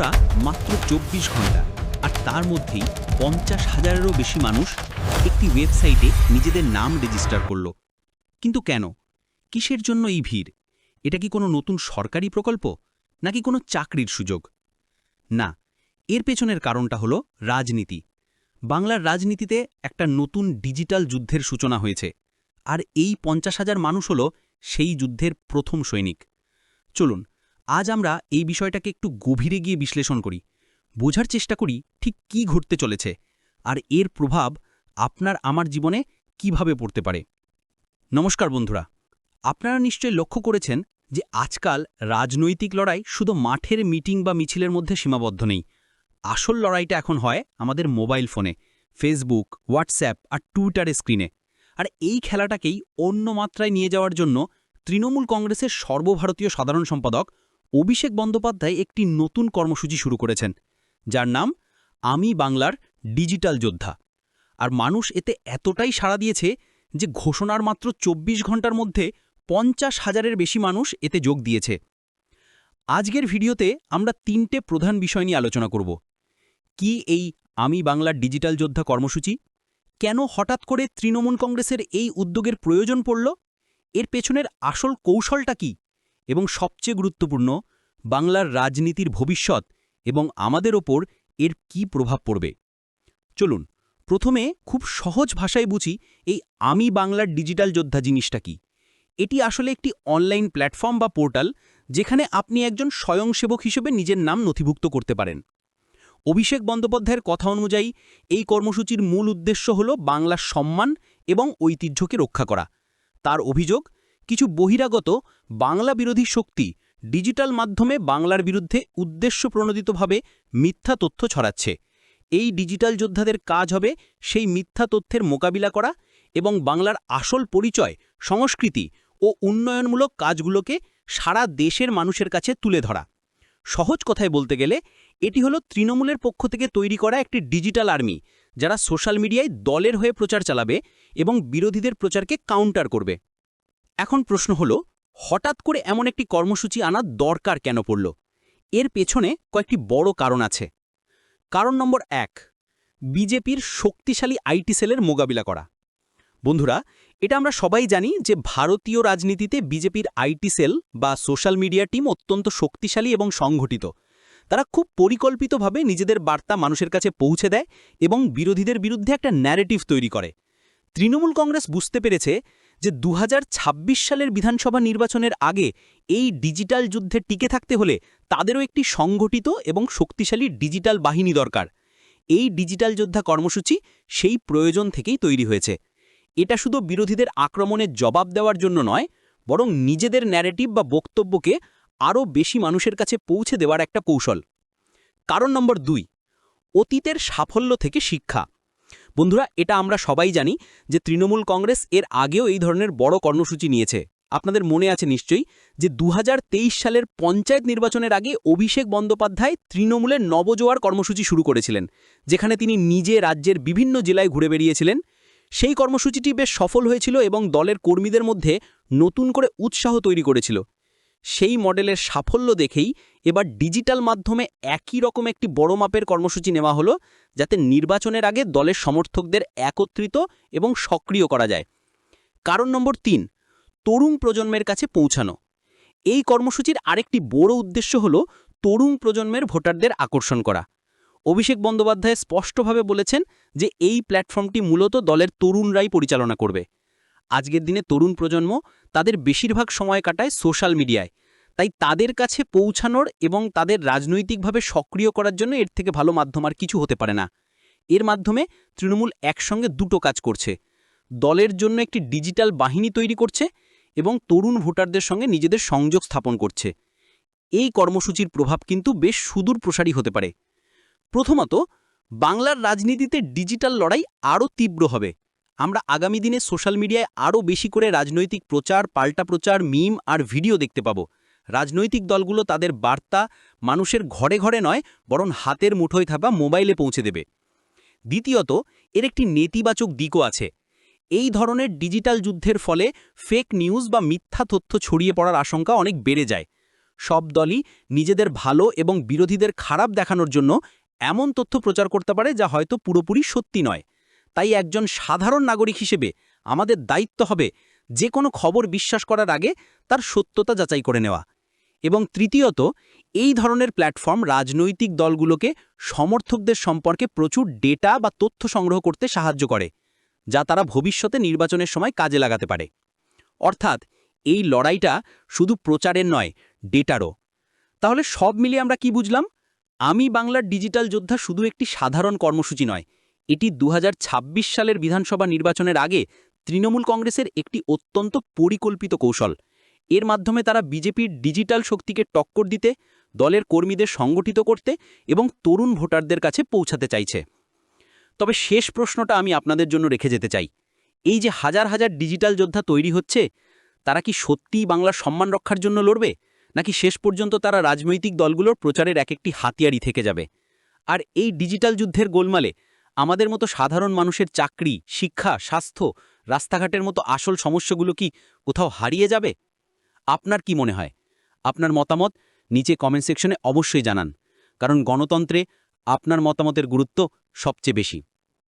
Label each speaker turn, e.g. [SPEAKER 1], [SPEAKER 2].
[SPEAKER 1] বন্ধুরা মাত্র চব্বিশ ঘণ্টা। আর তার মধ্যেই পঞ্চাশ হাজারেরও বেশি মানুষ একটি ওয়েবসাইটে নিজেদের নাম রেজিস্টার করল। কিন্তু কেন? কিসের জন্য এই ভিড়? এটা কি কোনো নতুন সরকারি প্রকল্প? নাকি কোনো চাকরির সুযোগ? না, এর পেছনের কারণটা হলো রাজনীতি। বাংলার রাজনীতিতে একটা নতুন ডিজিটাল যুদ্ধের সূচনা হয়েছে। আর এই পঞ্চাশ হাজার মানুষ হল সেই যুদ্ধের প্রথম সৈনিক। চলুন আজ আমরা এই বিষয়টাকে একটু গভীরে গিয়ে বিশ্লেষণ করি। বোঝার চেষ্টা করি ঠিক কি ঘটতে চলেছে আর এর প্রভাব আপনার আমার জীবনে কীভাবে পড়তে পারে। নমস্কার বন্ধুরা, আপনারা নিশ্চয় লক্ষ্য করেছেন যে আজকাল রাজনৈতিক লড়াই শুধু মাঠের মিটিং বা মিছিলের মধ্যে সীমাবদ্ধ নেই। আসল লড়াইটা এখন হয় আমাদের মোবাইল ফোনে, ফেসবুক, হোয়াটসঅ্যাপ আর টুইটারের স্ক্রিনে। আর এই খেলাটাকেই অন্য মাত্রায় নিয়ে যাওয়ার জন্য তৃণমূল কংগ্রেসের সর্বভারতীয় সাধারণ সম্পাদক অভিষেক বন্দ্যোপাধ্যায় একটি নতুন কর্মসূচি শুরু করেছেন, যার নাম আমি বাংলার ডিজিটাল যোদ্ধা। আর মানুষ এতে এতটাই সাড়া দিয়েছে যে ঘোষণার মাত্র ২৪ ঘণ্টার মধ্যে পঞ্চাশ হাজারের বেশি মানুষ এতে যোগ দিয়েছে। আজকের ভিডিওতে আমরা তিনটে প্রধান বিষয় নিয়ে আলোচনা করব। কি এই আমি বাংলার ডিজিটাল যোদ্ধা কর্মসূচি? কেন হঠাৎ করে তৃণমূল কংগ্রেসের এই উদ্যোগের প্রয়োজন পড়ল? এর পেছনের আসল কৌশলটা কি? এবং সবচেয়ে গুরুত্বপূর্ণ, বাংলার রাজনীতির ভবিষ্যৎ এবং আমাদের ওপর এর কি প্রভাব পড়বে। চলুন, প্রথমে খুব সহজ ভাষায় বুঝি এই আমি বাংলার ডিজিটাল যোদ্ধা জিনিসটা কি। এটি আসলে একটি অনলাইন প্ল্যাটফর্ম বা পোর্টাল যেখানে আপনি একজন স্বয়ংসেবক হিসেবে নিজের নাম নথিভুক্ত করতে পারেন। অভিষেক বন্দ্যোপাধ্যায়ের কথা অনুযায়ী, এই কর্মসূচির মূল উদ্দেশ্য হল বাংলার সম্মান এবং ঐতিহ্যকে রক্ষা করা। তার অভিযোগ কিছু বহিরাগত বাংলা বিরোধী শক্তি ডিজিটাল মাধ্যমে বাংলার বিরুদ্ধে উদ্দেশ্যপ্রণোদিতভাবে মিথ্যা তথ্য ছড়াচ্ছে। এই ডিজিটাল যোদ্ধাদের কাজ হবে সেই মিথ্যা তথ্যের মোকাবিলা করা এবং বাংলার আসল পরিচয়, সংস্কৃতি ও উন্নয়নমূলক কাজগুলোকে সারা দেশের মানুষের কাছে তুলে ধরা। সহজ কথায় বলতে গেলে, এটি হলো তৃণমূলের পক্ষ থেকে তৈরি করা একটি ডিজিটাল আর্মি, যারা সোশ্যাল মিডিয়ায় দলের হয়ে প্রচার চালাবে এবং বিরোধীদের প্রচারকে কাউন্টার করবে। এখন প্রশ্ন হলো, হঠাৎ করে এমন একটি কর্মসূচি আনার দরকার কেন পড়ল? এর পেছনে কয়েকটি বড় কারণ আছে। কারণ নম্বর এক, বিজেপির শক্তিশালী আইটি সেলের মোকাবিলা করা। বন্ধুরা, এটা আমরা সবাই জানি যে ভারতীয় রাজনীতিতে বিজেপির আইটি সেল বা সোশ্যাল মিডিয়া টিম অত্যন্ত শক্তিশালী এবং সংগঠিত তারা খুব পরিকল্পিতভাবে নিজেদের বার্তা মানুষের কাছে পৌঁছে দেয় এবং বিরোধীদের বিরুদ্ধে একটা ন্যারেটিভ তৈরি করে। তৃণমূল কংগ্রেস বুঝতে পেরেছে যে দু হাজার ছাব্বিশ সালের বিধানসভা নির্বাচনের আগে এই ডিজিটাল যুদ্ধে টিকে থাকতে হলে তাদেরও একটি সংগঠিত এবং শক্তিশালী ডিজিটাল বাহিনী দরকার। এই ডিজিটাল যোদ্ধা কর্মসূচি সেই প্রয়োজন থেকেই তৈরি হয়েছে। এটা শুধু বিরোধীদের আক্রমণের জবাব দেওয়ার জন্য নয়, বরং নিজেদের ন্যারেটিভ বা বক্তব্যকে আরও বেশি মানুষের কাছে পৌঁছে দেওয়ার একটা কৌশল। কারণ নম্বর দুই, অতীতের সাফল্য থেকে শিক্ষা। বন্ধুরা, এটা আমরা সবাই জানি যে তৃণমূল কংগ্রেস এর আগেও এই ধরনের বড় কর্মসূচি নিয়েছে। আপনাদের মনে আছে নিশ্চয়ই যে দু হাজার তেইশ সালের পঞ্চায়েত নির্বাচনের আগে অভিষেক বন্দ্যোপাধ্যায় তৃণমূলের নবজোয়ার কর্মসূচি শুরু করেছিলেন, যেখানে তিনি নিজে রাজ্যের বিভিন্ন জেলায় ঘুরে বেরিয়েছিলেন সেই কর্মসূচিটি বেশ সফল হয়েছিল এবং দলের কর্মীদের মধ্যে নতুন করে উৎসাহ তৈরি করেছিল। সেই মডেলের সাফল্য দেখেই এবার ডিজিটাল মাধ্যমে একই রকম একটি বড় মাপের কর্মসূচি নেওয়া হলো, যাতে নির্বাচনের আগে দলের সমর্থকদের একত্রিত এবং সক্রিয় করা যায়। কারণ নম্বর তিন, তরুণ প্রজন্মের কাছে পৌঁছানো। এই কর্মসূচির আরেকটি বড় উদ্দেশ্য হল তরুণ প্রজন্মের ভোটারদের আকর্ষণ করা। অভিষেক বন্দ্যোপাধ্যায় স্পষ্টভাবে বলেছেন যে এই প্ল্যাটফর্মটি মূলত দলের তরুণরাই পরিচালনা করবে। আজকের দিনে তরুণ প্রজন্ম তাদের বেশিরভাগ সময় কাটায় সোশ্যাল মিডিয়ায়। তাই তাদের কাছে পৌঁছানোর এবং তাদের রাজনৈতিকভাবে সক্রিয় করার জন্য এর থেকে ভালো মাধ্যম আর কিছু হতে পারে না। এর মাধ্যমে তৃণমূল একসঙ্গে দুটো কাজ করছে। দলের জন্য একটি ডিজিটাল বাহিনী তৈরি করছে এবং তরুণ ভোটারদের সঙ্গে নিজেদের সংযোগ স্থাপন করছে। এই কর্মসূচির প্রভাব কিন্তু বেশ সুদূর প্রসারী হতে পারে। প্রথমত, বাংলার রাজনীতিতে ডিজিটাল লড়াই আরও তীব্র হবে। আমরা আগামী দিনে সোশ্যাল মিডিয়ায় আরও বেশি করে রাজনৈতিক প্রচার, পাল্টা প্রচার, মিম আর ভিডিও দেখতে পাব। রাজনৈতিক দলগুলো তাদের বার্তা মানুষের ঘরে ঘরে নয়, বরং হাতের মুঠোয় থাকা মোবাইলে পৌঁছে দেবে। দ্বিতীয়ত, এর একটি নেতিবাচক দিকও আছে। এই ধরনের ডিজিটাল যুদ্ধের ফলে ফেক নিউজ বা মিথ্যা তথ্য ছড়িয়ে পড়ার আশঙ্কা অনেক বেড়ে যায়। সব দলই নিজেদের ভালো এবং বিরোধীদের খারাপ দেখানোর জন্য এমন তথ্য প্রচার করতে পারে যা হয়তো পুরোপুরি সত্যি নয়। তাই একজন সাধারণ নাগরিক হিসেবে আমাদের দায়িত্ব হবে যে কোনো খবর বিশ্বাস করার আগে তার সত্যতা যাচাই করে নেওয়া। এবং তৃতীয়ত, এই ধরনের প্ল্যাটফর্ম রাজনৈতিক দলগুলোকে সমর্থকদের সম্পর্কে প্রচুর ডেটা বা তথ্য সংগ্রহ করতে সাহায্য করে, যা তারা ভবিষ্যতে নির্বাচনের সময় কাজে লাগাতে পারে। অর্থাৎ, এই লড়াইটা শুধু প্রচারের নয়, ডেটারও। তাহলে সব মিলিয়ে আমরা কি বুঝলাম? আমি বাংলার ডিজিটাল যোদ্ধা শুধু একটি সাধারণ কর্মসূচি নয় এটি দু হাজার ছাব্বিশ সালের বিধানসভা নির্বাচনের আগে তৃণমূল কংগ্রেসের একটি অত্যন্ত পরিকল্পিত কৌশল। এর মাধ্যমে তারা বিজেপির ডিজিটাল শক্তিকে টক্কর দিতে, দলের কর্মীদের সংগঠিত করতে এবং তরুণ ভোটারদের কাছে পৌঁছাতে চাইছে। তবে শেষ প্রশ্নটা আমি আপনাদের জন্য রেখে যেতে চাই। এই যে হাজার হাজার ডিজিটাল যোদ্ধা তৈরি হচ্ছে, তারা কি সত্যিই বাংলার সম্মান রক্ষার জন্য লড়বে? নাকি শেষ পর্যন্ত তারা রাজনৈতিক দলগুলোর প্রচারের এক একটি হাতিয়ারি থেকে যাবে? আর এই ডিজিটাল যুদ্ধের গোলমালে আমাদের মতো সাধারণ মানুষের চাকরি, শিক্ষা, স্বাস্থ্য, রাস্তাঘাটের মতো আসল সমস্যাগুলো কি কোথাও হারিয়ে যাবে? আপনার কি মনে হয়? আপনার মতামত নিচে কমেন্ট সেকশনে অবশ্যই জানান, কারণ গণতন্ত্রে আপনার মতামতের গুরুত্ব সবচেয়ে বেশি।